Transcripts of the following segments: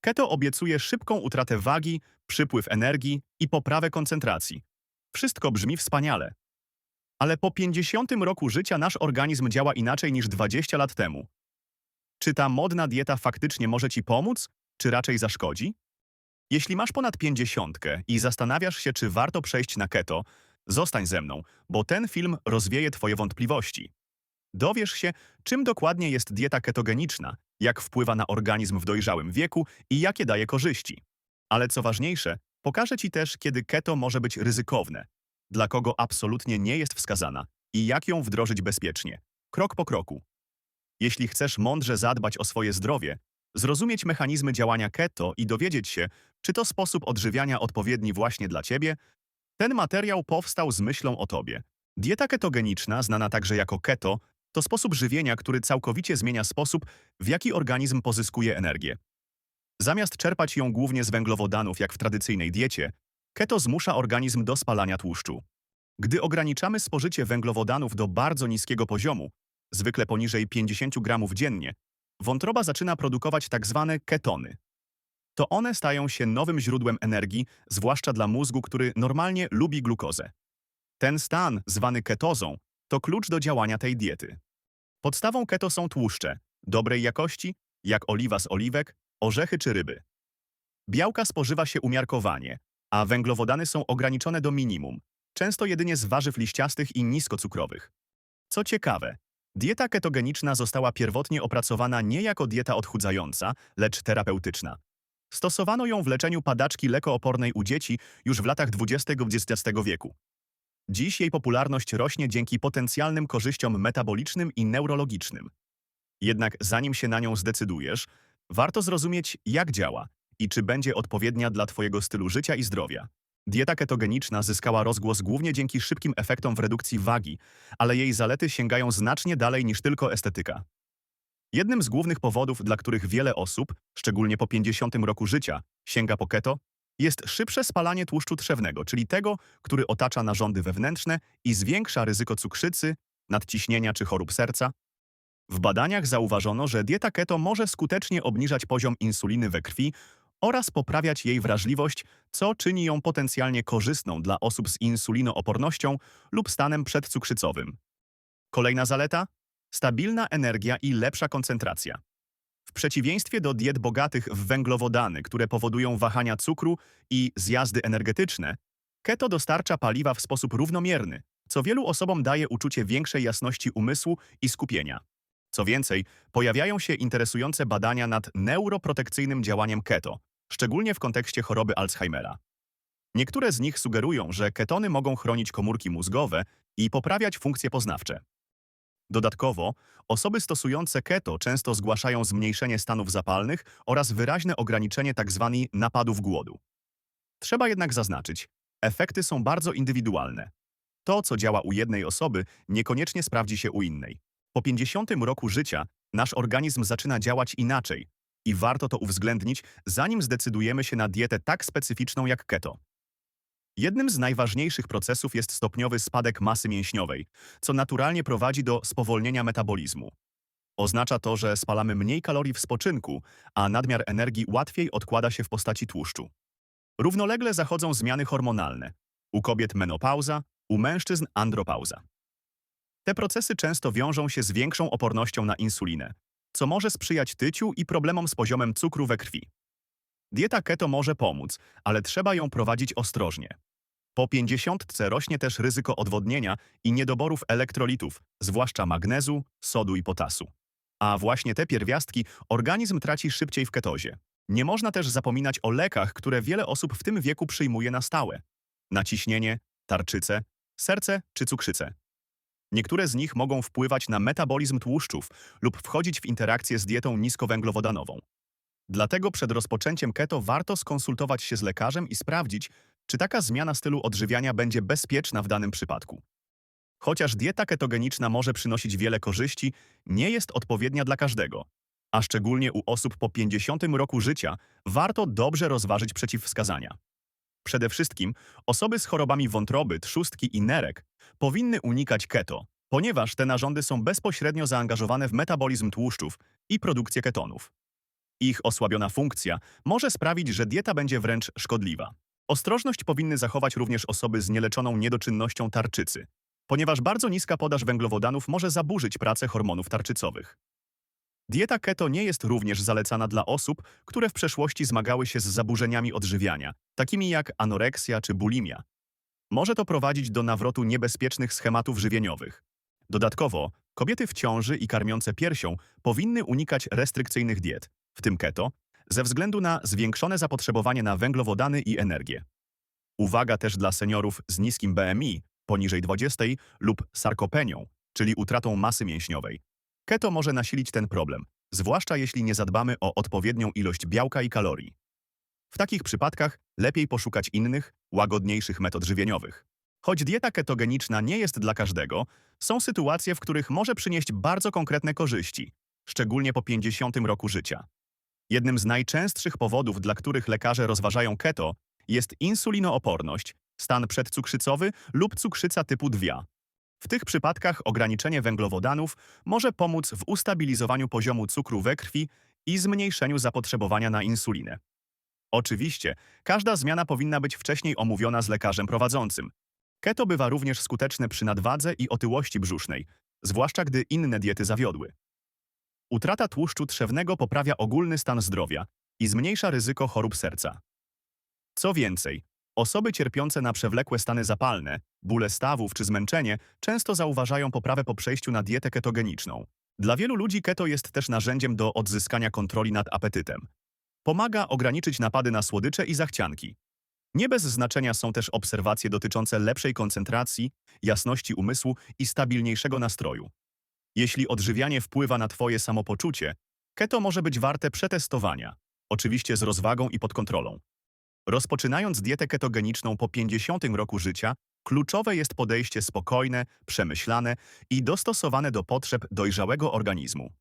Keto obiecuje szybką utratę wagi, przypływ energii i poprawę koncentracji. Wszystko brzmi wspaniale. Ale po 50 roku życia nasz organizm działa inaczej niż 20 lat temu. Czy ta modna dieta faktycznie może ci pomóc, czy raczej zaszkodzi? Jeśli masz ponad 50 i zastanawiasz się, czy warto przejść na keto, zostań ze mną, bo ten film rozwieje twoje wątpliwości. Dowiesz się, czym dokładnie jest dieta ketogeniczna, jak wpływa na organizm w dojrzałym wieku i jakie daje korzyści. Ale co ważniejsze, pokażę Ci też, kiedy keto może być ryzykowne, dla kogo absolutnie nie jest wskazana i jak ją wdrożyć bezpiecznie, krok po kroku. Jeśli chcesz mądrze zadbać o swoje zdrowie, zrozumieć mechanizmy działania keto i dowiedzieć się, czy to sposób odżywiania odpowiedni właśnie dla Ciebie, ten materiał powstał z myślą o Tobie. Dieta ketogeniczna, znana także jako keto, to sposób żywienia, który całkowicie zmienia sposób, w jaki organizm pozyskuje energię. Zamiast czerpać ją głównie z węglowodanów, jak w tradycyjnej diecie, keto zmusza organizm do spalania tłuszczu. Gdy ograniczamy spożycie węglowodanów do bardzo niskiego poziomu, zwykle poniżej 50 gramów dziennie, wątroba zaczyna produkować tak zwane ketony. To one stają się nowym źródłem energii, zwłaszcza dla mózgu, który normalnie lubi glukozę. Ten stan, zwany ketozą, to klucz do działania tej diety. Podstawą keto są tłuszcze, dobrej jakości, jak oliwa z oliwek, orzechy czy ryby. Białka spożywa się umiarkowanie, a węglowodany są ograniczone do minimum, często jedynie z warzyw liściastych i niskocukrowych. Co ciekawe, dieta ketogeniczna została pierwotnie opracowana nie jako dieta odchudzająca, lecz terapeutyczna. Stosowano ją w leczeniu padaczki lekoopornej u dzieci już w latach 20-XX wieku. Dziś jej popularność rośnie dzięki potencjalnym korzyściom metabolicznym i neurologicznym. Jednak zanim się na nią zdecydujesz, warto zrozumieć, jak działa i czy będzie odpowiednia dla Twojego stylu życia i zdrowia. Dieta ketogeniczna zyskała rozgłos głównie dzięki szybkim efektom w redukcji wagi, ale jej zalety sięgają znacznie dalej niż tylko estetyka. Jednym z głównych powodów, dla których wiele osób, szczególnie po 50 roku życia, sięga po keto, jest szybsze spalanie tłuszczu trzewnego, czyli tego, który otacza narządy wewnętrzne i zwiększa ryzyko cukrzycy, nadciśnienia czy chorób serca. W badaniach zauważono, że dieta keto może skutecznie obniżać poziom insuliny we krwi oraz poprawiać jej wrażliwość, co czyni ją potencjalnie korzystną dla osób z insulinoopornością lub stanem przedcukrzycowym. Kolejna zaleta? Stabilna energia i lepsza koncentracja. W przeciwieństwie do diet bogatych w węglowodany, które powodują wahania cukru i zjazdy energetyczne, keto dostarcza paliwa w sposób równomierny, co wielu osobom daje uczucie większej jasności umysłu i skupienia. Co więcej, pojawiają się interesujące badania nad neuroprotekcyjnym działaniem keto, szczególnie w kontekście choroby Alzheimera. Niektóre z nich sugerują, że ketony mogą chronić komórki mózgowe i poprawiać funkcje poznawcze. Dodatkowo, osoby stosujące keto często zgłaszają zmniejszenie stanów zapalnych oraz wyraźne ograniczenie tzw. napadów głodu. Trzeba jednak zaznaczyć, efekty są bardzo indywidualne. To, co działa u jednej osoby, niekoniecznie sprawdzi się u innej. Po 50 roku życia nasz organizm zaczyna działać inaczej i warto to uwzględnić, zanim zdecydujemy się na dietę tak specyficzną jak keto. Jednym z najważniejszych procesów jest stopniowy spadek masy mięśniowej, co naturalnie prowadzi do spowolnienia metabolizmu. Oznacza to, że spalamy mniej kalorii w spoczynku, a nadmiar energii łatwiej odkłada się w postaci tłuszczu. Równolegle zachodzą zmiany hormonalne. U kobiet menopauza, u mężczyzn andropauza. Te procesy często wiążą się z większą opornością na insulinę, co może sprzyjać tyciu i problemom z poziomem cukru we krwi. Dieta keto może pomóc, ale trzeba ją prowadzić ostrożnie. Po 50 rośnie też ryzyko odwodnienia i niedoborów elektrolitów, zwłaszcza magnezu, sodu i potasu. A właśnie te pierwiastki organizm traci szybciej w ketozie. Nie można też zapominać o lekach, które wiele osób w tym wieku przyjmuje na stałe. Naciśnienie, tarczycę, serce czy cukrzycę. Niektóre z nich mogą wpływać na metabolizm tłuszczów lub wchodzić w interakcję z dietą niskowęglowodanową. Dlatego przed rozpoczęciem keto warto skonsultować się z lekarzem i sprawdzić, czy taka zmiana stylu odżywiania będzie bezpieczna w danym przypadku. Chociaż dieta ketogeniczna może przynosić wiele korzyści, nie jest odpowiednia dla każdego. A szczególnie u osób po 50 roku życia warto dobrze rozważyć przeciwwskazania. Przede wszystkim osoby z chorobami wątroby, trzustki i nerek powinny unikać keto, ponieważ te narządy są bezpośrednio zaangażowane w metabolizm tłuszczów i produkcję ketonów. Ich osłabiona funkcja może sprawić, że dieta będzie wręcz szkodliwa. Ostrożność powinny zachować również osoby z nieleczoną niedoczynnością tarczycy, ponieważ bardzo niska podaż węglowodanów może zaburzyć pracę hormonów tarczycowych. Dieta keto nie jest również zalecana dla osób, które w przeszłości zmagały się z zaburzeniami odżywiania, takimi jak anoreksja czy bulimia. Może to prowadzić do nawrotu niebezpiecznych schematów żywieniowych. Dodatkowo, kobiety w ciąży i karmiące piersią powinny unikać restrykcyjnych diet, w tym keto, ze względu na zwiększone zapotrzebowanie na węglowodany i energię. Uwaga też dla seniorów z niskim BMI, poniżej 20 lub sarkopenią, czyli utratą masy mięśniowej. Keto może nasilić ten problem, zwłaszcza jeśli nie zadbamy o odpowiednią ilość białka i kalorii. W takich przypadkach lepiej poszukać innych, łagodniejszych metod żywieniowych. Choć dieta ketogeniczna nie jest dla każdego, są sytuacje, w których może przynieść bardzo konkretne korzyści, szczególnie po 50 roku życia. Jednym z najczęstszych powodów, dla których lekarze rozważają keto, jest insulinooporność, stan przedcukrzycowy lub cukrzyca typu 2. W tych przypadkach ograniczenie węglowodanów może pomóc w ustabilizowaniu poziomu cukru we krwi i zmniejszeniu zapotrzebowania na insulinę. Oczywiście, każda zmiana powinna być wcześniej omówiona z lekarzem prowadzącym. Keto bywa również skuteczne przy nadwadze i otyłości brzusznej, zwłaszcza gdy inne diety zawiodły. Utrata tłuszczu trzewnego poprawia ogólny stan zdrowia i zmniejsza ryzyko chorób serca. Co więcej, osoby cierpiące na przewlekłe stany zapalne, bóle stawów czy zmęczenie często zauważają poprawę po przejściu na dietę ketogeniczną. Dla wielu ludzi keto jest też narzędziem do odzyskania kontroli nad apetytem. Pomaga ograniczyć napady na słodycze i zachcianki. Nie bez znaczenia są też obserwacje dotyczące lepszej koncentracji, jasności umysłu i stabilniejszego nastroju. Jeśli odżywianie wpływa na Twoje samopoczucie, keto może być warte przetestowania, oczywiście z rozwagą i pod kontrolą. Rozpoczynając dietę ketogeniczną po 50 roku życia, kluczowe jest podejście spokojne, przemyślane i dostosowane do potrzeb dojrzałego organizmu.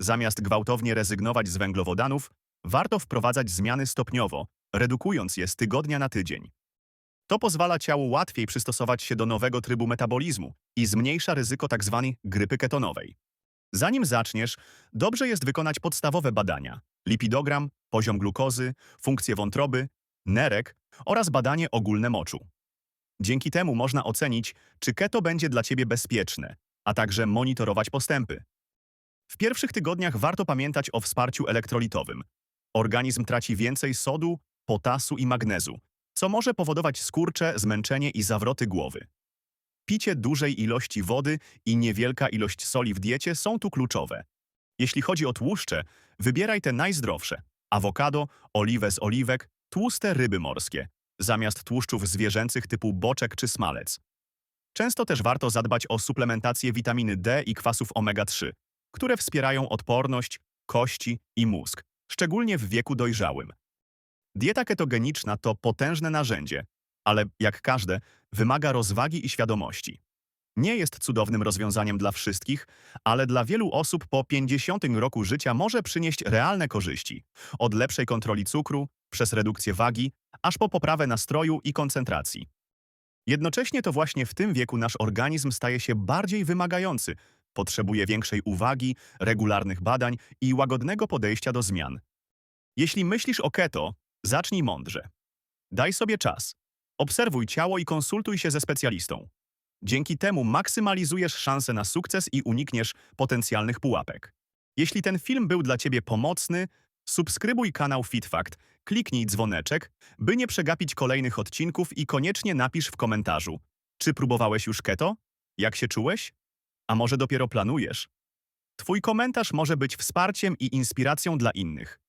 Zamiast gwałtownie rezygnować z węglowodanów, warto wprowadzać zmiany stopniowo, redukując je z tygodnia na tydzień. To pozwala ciału łatwiej przystosować się do nowego trybu metabolizmu i zmniejsza ryzyko tzw. grypy ketonowej. Zanim zaczniesz, dobrze jest wykonać podstawowe badania: lipidogram, poziom glukozy, funkcję wątroby, nerek oraz badanie ogólne moczu. Dzięki temu można ocenić, czy keto będzie dla Ciebie bezpieczne, a także monitorować postępy. W pierwszych tygodniach warto pamiętać o wsparciu elektrolitowym. Organizm traci więcej sodu, potasu i magnezu, co może powodować skurcze, zmęczenie i zawroty głowy. Picie dużej ilości wody i niewielka ilość soli w diecie są tu kluczowe. Jeśli chodzi o tłuszcze, wybieraj te najzdrowsze. Awokado, oliwę z oliwek, tłuste ryby morskie, zamiast tłuszczów zwierzęcych typu boczek czy smalec. Często też warto zadbać o suplementację witaminy D i kwasów omega-3, które wspierają odporność, kości i mózg, szczególnie w wieku dojrzałym. Dieta ketogeniczna to potężne narzędzie, ale jak każde, wymaga rozwagi i świadomości. Nie jest cudownym rozwiązaniem dla wszystkich, ale dla wielu osób po 50 roku życia może przynieść realne korzyści. Od lepszej kontroli cukru, przez redukcję wagi, aż po poprawę nastroju i koncentracji. Jednocześnie to właśnie w tym wieku nasz organizm staje się bardziej wymagający, potrzebuje większej uwagi, regularnych badań i łagodnego podejścia do zmian. Jeśli myślisz o keto, zacznij mądrze. Daj sobie czas. Obserwuj ciało i konsultuj się ze specjalistą. Dzięki temu maksymalizujesz szanse na sukces i unikniesz potencjalnych pułapek. Jeśli ten film był dla Ciebie pomocny, subskrybuj kanał FitFact, kliknij dzwoneczek, by nie przegapić kolejnych odcinków i koniecznie napisz w komentarzu, czy próbowałeś już keto? Jak się czułeś? A może dopiero planujesz? Twój komentarz może być wsparciem i inspiracją dla innych.